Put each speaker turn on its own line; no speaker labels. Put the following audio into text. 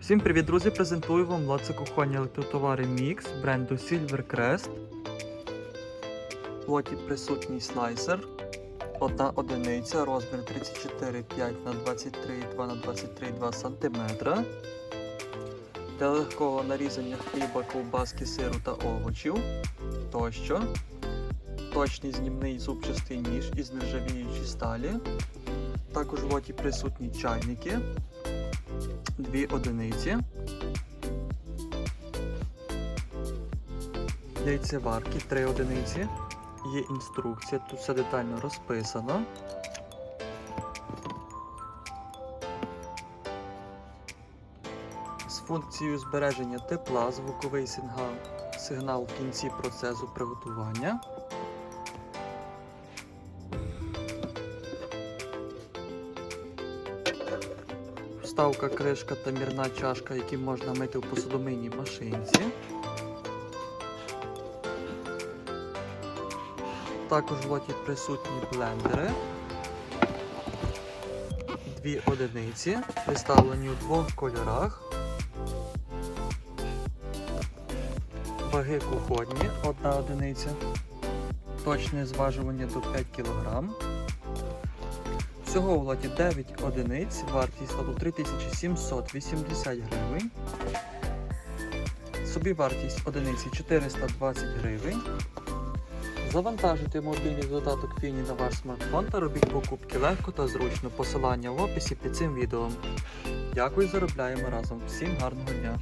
Всім привіт, друзі! Презентую вам лоце кухонні електротовари Mix бренду Silvercrest. В лоті присутній слайсер. Одна одиниця, розмір 34,5 на 23,2 на 23,2 см. Для легкого нарізання хліба, ковбаски, сиру та овочів тощо. Точний знімний зубчастий ніж із нержавіючої сталі. Також в лоті присутні чайники, дві одиниці. Яйцеварки, три одиниці. Є інструкція, тут все детально розписано. З функцією збереження тепла, звуковий сигнал, сигнал в кінці процесу приготування. Вставка, кришка та мірна чашка, які можна мити в посудомийній машинці. Також в лоті присутні блендери. Дві одиниці, представлені у двох кольорах. Ваги кухонні, одна одиниця. Точне зважування до 5 кг. Всього в лоті 9 одиниць, вартість лоту 3780 гривень. Собівартість одиниці 420 гривень. Завантажуйте мобільний додаток Фіні на ваш смартфон та робіть покупки легко та зручно. Посилання в описі під цим відео. Дякую, заробляємо разом. Всім гарного дня!